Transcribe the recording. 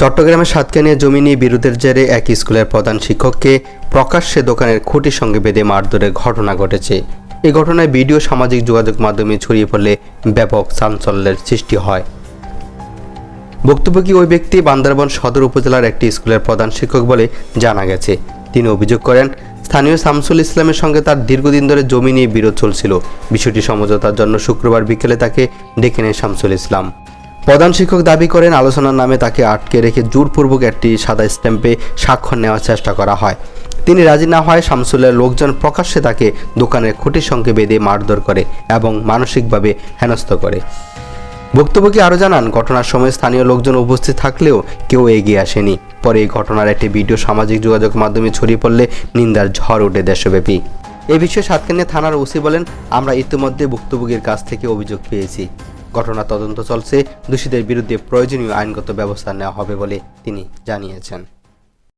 চট্টগ্রামের সাতকানিয়া জমি নিয়ে বিরোধের জেরে এক স্কুলের প্রধান শিক্ষককে প্রকাশ্যে দোকানের খুঁটির সঙ্গে বেঁধে মারধরের ঘটনা ঘটেছে। এই ঘটনায় ভিডিও সামাজিক যোগাযোগ মাধ্যমে ছড়িয়ে পড়লে ব্যাপক চাঞ্চল্যের সৃষ্টি হয়। বক্তব্যকি ওই ব্যক্তি বান্দরবান সদর উপজেলার একটি স্কুলের প্রধান শিক্ষক বলে জানা গেছে। তিনি অভিযোগ করেন, স্থানীয় শামসুল ইসলামের সঙ্গে তার দীর্ঘদিন ধরে জমি নিয়ে বিরোধ চলছিল। বিষয়টি সমঝোতার জন্য শুক্রবার বিকেলে তাকে ডেকে নেয় শামসুল ইসলাম। প্রধান শিক্ষক দাবি করেন, আলোচনার নামে তাকে আটকে রেখে জোরপূর্বক একটি সাদা স্ট্যাম্পে স্বাক্ষর নেওয়ার চেষ্টা করা হয়। তিনি রাজি না হয় শামসুলের লোকজন প্রকাশ্যে তাকে দোকানের খুঁটির সঙ্গে বেঁধে মারধর করে এবং মানসিকভাবে হেনস্থ করে। বক্তব্যকে আরও জানান, ঘটনার সময় স্থানীয় লোকজন উপস্থিত থাকলেও কেউ এগিয়ে আসেনি। পরে এই ঘটনার একটি ভিডিও সামাজিক যোগাযোগ মাধ্যমে ছড়িয়ে পড়লে নিন্দার ঝড় ওঠে দেশব্যাপী। এ বিষয়ে সাতকানিয়া থানার ওসি বলেন, আমরা ইতিমধ্যে ভুক্তভোগীর কাছ থেকে অভিযোগ পেয়েছি। ঘটনা তদন্ত চলছে। দোষীদের বিরুদ্ধে প্রয়োজনীয় আইনগত ব্যবস্থা নেওয়া হবে বলে তিনি জানিয়েছেন।